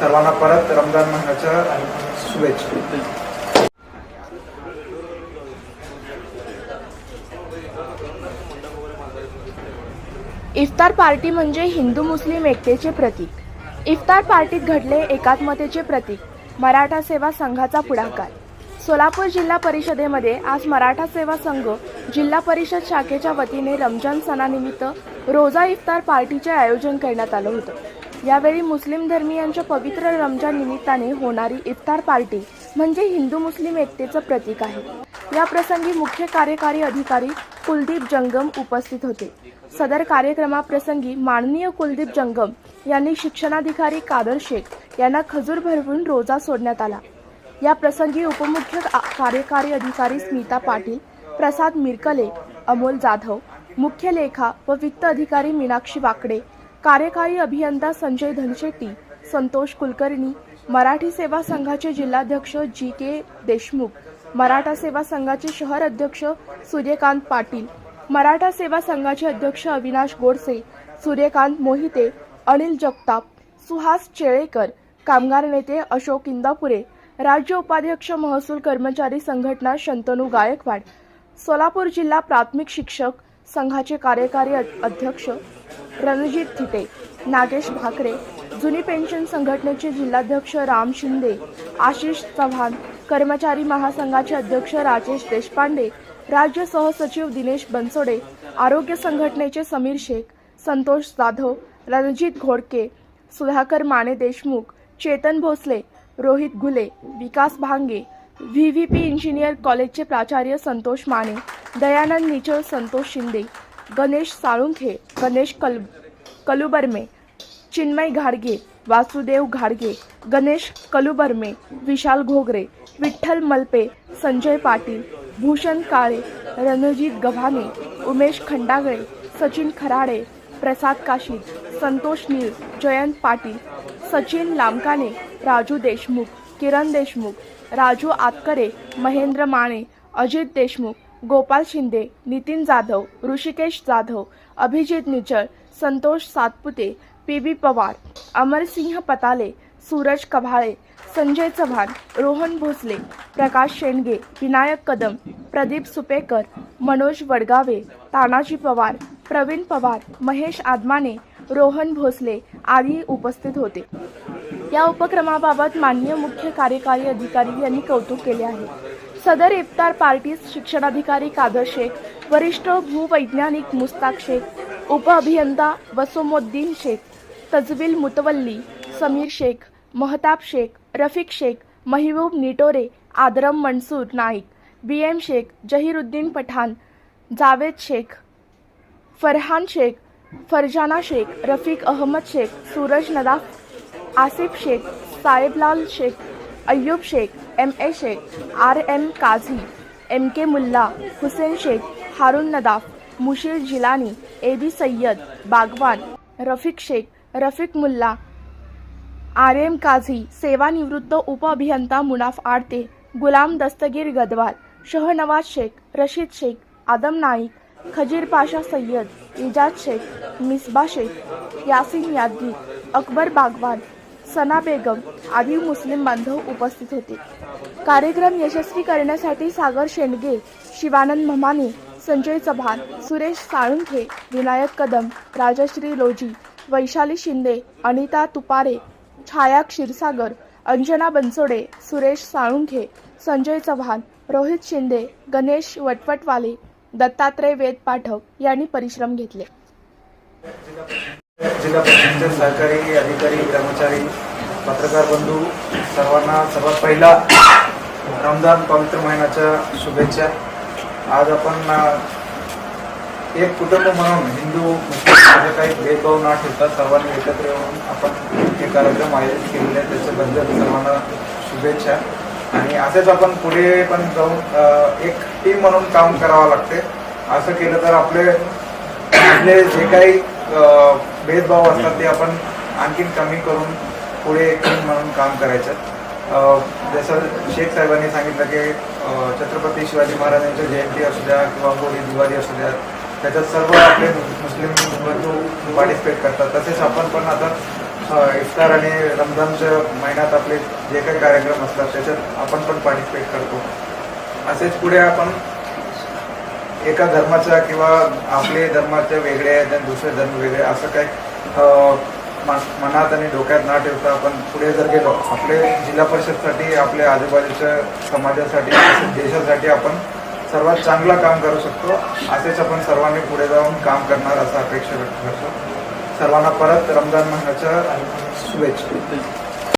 सर्वांना परत रमजान महिन्याच्या शुभेच्छा. इफ्तार पार्टी म्हणजे हिंदू मुस्लिम एकतेचे प्रतीक. इफ्तार पार्टीत घडले एकात्मतेचे प्रतीक मराठा सेवा संघाचा पुढाकार. सोलापूर जिल्हा परिषदेमध्ये आज मराठा सेवा संघ जिल्हा परिषद शाखेच्या वतीने रमजान सणानिमित्त रोजा इफ्तार पार्टीचे आयोजन करण्यात आलं होतं. यावेळी मुस्लिम धर्मियांच्या पवित्र रमजान निमित्ताने होणारी इफ्तार पार्टी म्हणजे हिंदू मुस्लिम एकतेचं प्रतीक आहे. या प्रसंगी मुख्य कार्यकारी अधिकारी कुलदीप जंगम उपस्थित होते. सदर कार्यक्रमाप्रसंगी माननीय कुलदीप जंगम यांनी शिक्षणाधिकारी कादर शेख यांना खजूर भरवून रोजा सोडण्यात आला. या प्रसंगी उपमुख्य कार्यकारी अधिकारी स्मिता पाटील प्रसाद मिरकले अमोल जाधव मुख्य लेखा व वित्त अधिकारी मीनाक्षी वाकडे कार्यकारी अभियंता संजय धनशेट्टी संतोष कुलकर्णी मराठी सेवा संघाचे जिल्हाध्यक्ष जी के देशमुख मराठा सेवा संघाचे शहर अध्यक्ष सूर्यकांत पाटील मराठा सेवा संघाचे अध्यक्ष अविनाश गोडसे सूर्यकांत मोहिते अनिल जगताप सुहास चेळेकर कामगार नेते अशोक इंदापुरे राज्य उपाध्यक्ष महसूल कर्मचारी संघटना शंतनू गायकवाड सोलापूर जिल्हा प्राथमिक शिक्षक संघाचे कार्यकारी अध्यक्ष रणजित थिटे नागेश भाकरे जुनी पेन्शन संघटनेचे जिल्हाध्यक्ष राम शिंदे आशिष चव्हाण कर्मचारी महासंघाचे अध्यक्ष राजेश देशपांडे राज्य सहसचिव दिनेश बनसोडे आरोग्य संघटनेचे Sameer Shaikh Santosh Jadhav Ranjit Ghodke Sudhakar Mane Deshmukh Chetan Bhosale Rohit Ghule Vikas Bhange V V P engineer कॉलेजचे प्राचार्य संतोष माने दयानंद निचळ संतोष शिंदे गणेश साळुंखे गणेश कल कलुबर्मे चिन्मय घाडगे वासुदेव घाडगे गणेश कलुबर्मे विशाल घोगरे विठ्ठल मलपे संजय पाटील भूषण काळे रणजित गव्हाणे उमेश खंडागळे सचिन खराडे प्रसाद काशी संतोष नीळ जयंत पाटील सचिन लामकाने राजू देशमुख किरण देशमुख राजू आतकरे महेंद्र माने अजित देशमुख गोपाल शिंदे नितीन जाधव ऋषिकेश जाधव अभिजित निचळ संतोष सातपुते पी बी पवार अमरसिंह पताले सूरज कभाळे संजय चव्हाण रोहन भोसले प्रकाश शेंडगे विनायक कदम प्रदीप सुपेकर मनोज वडगावे तानाजी पवार प्रवीण पवार महेश आदमाने रोहन भोसले आदी उपस्थित होते. या उपक्रमाबाबत माननीय मुख्य कार्यकारी अधिकारी यांनी कौतुक केले आहे. सदर इफ्तार पार्टीस शिक्षणाधिकारी कादर शेख वरिष्ठ भूवैज्ञानिक मुस्ताक शेख उपअभियंता वसुमोद्दीन शेख तजविल मुतवल्ली समीर शेख महताब शेख रफिक शेख महिबूब Nitore आदरम Mansur Naik B M Shaikh Zahiruddin Pathan Javed Shaikh Farhan Shaikh Farzana Shaikh Rafiq Ahmad Shaikh Suraj Nadaf Asif Shaikh Saheblal Shaikh Ayyub Shaikh M A Shaikh R M Kazi M K Mulla Husen Shaikh Harun Nadaf Mushir Jilani A B Sayyad Bagwan Rafiq Shaikh Rafiq Mulla R M Kazi सेवानिवृत्त उपअभियंता मुनाफ आडते गुलाम दस्तगीर गदवाल शहनवाज शेख रशीद शेख आदम नाईक खजीर पाशा सय्यद इजाज शेख मिसबा शेख यासिन यादगी अकबर बागवान सना बेगम आदी मुस्लिम बांधव उपस्थित होते. कार्यक्रम यशस्वी करण्यासाठी सागर शेंडगे शिवानंद ममाने संजय चव्हाण सुरेश साळुंखे विनायक कदम राजश्री लोजी वैशाली शिंदे अनिता तुपारे छाया क्षीरसागर अंजना बनसोडे सुरेश साळुंखे संजय चव्हाण रोहित शिंदे गणेश वटवटवाले दत्तात्रय वेद पाठक यांनी परिश्रम घेतले. जिल्हा परिषदेचे सहकारी अधिकारी कर्मचारी पत्रकार बंधू सर्वांना सर्वात पहिला रमजान पवित्र महिन्याच्या शुभेच्छा. आज आपण एक कुटुंब म्हणून हिंदू मुस्लिम काही भेदभाव न ठेवता सर्वांनी एकत्र येऊन आपण हे कार्यक्रम आयोजित केलेले आहेत. त्याच्याबद्दल सर्वांना शुभेच्छा. आणि असेच आपण पुढे पण जाऊन एक टीम म्हणून काम करावं लागते. असं केलं तर आपले आपले जे काही भेदभाव असतात ते आपण आणखीन कमी करून पुढे एक म्हणून काम करायचं. जसं शेख साहेबांनी सांगितलं की छत्रपती शिवाजी महाराजांच्या जयंती असू द्या किंवा होळी दिवाळी असू द्या त्याच्यात सर्व आपले मुस्लिम बंधू पार्टिसिपेट करतात. तसेच आपण पण आता इफ्तार आणि रमजानच्या महिन्यात आपले जे काही कार्यक्रम असतात त्याच्यात आपण पण पार्टिसिपेट करतो. असेच पुढे आपण एका धर्माच्या किंवा आपले धर्माचे वेगळे आहेत आणि दुसरे धर्म वेगळे असं काही मा- मनात आणि डोक्यात न ठेवता आपण पुढे जर गेलो आपले जिल्हा परिषदसाठी आपल्या आजूबाजूच्या समाजासाठी देशासाठी आपण सर्वात चांगलं काम करू शकतो असेच आपण सर्वांनी पुढे जाऊन काम करणार असं अपेक्षा व्यक्त करतो. सर्वांना परत रमजान महिन्याच्या शुभेच्छा.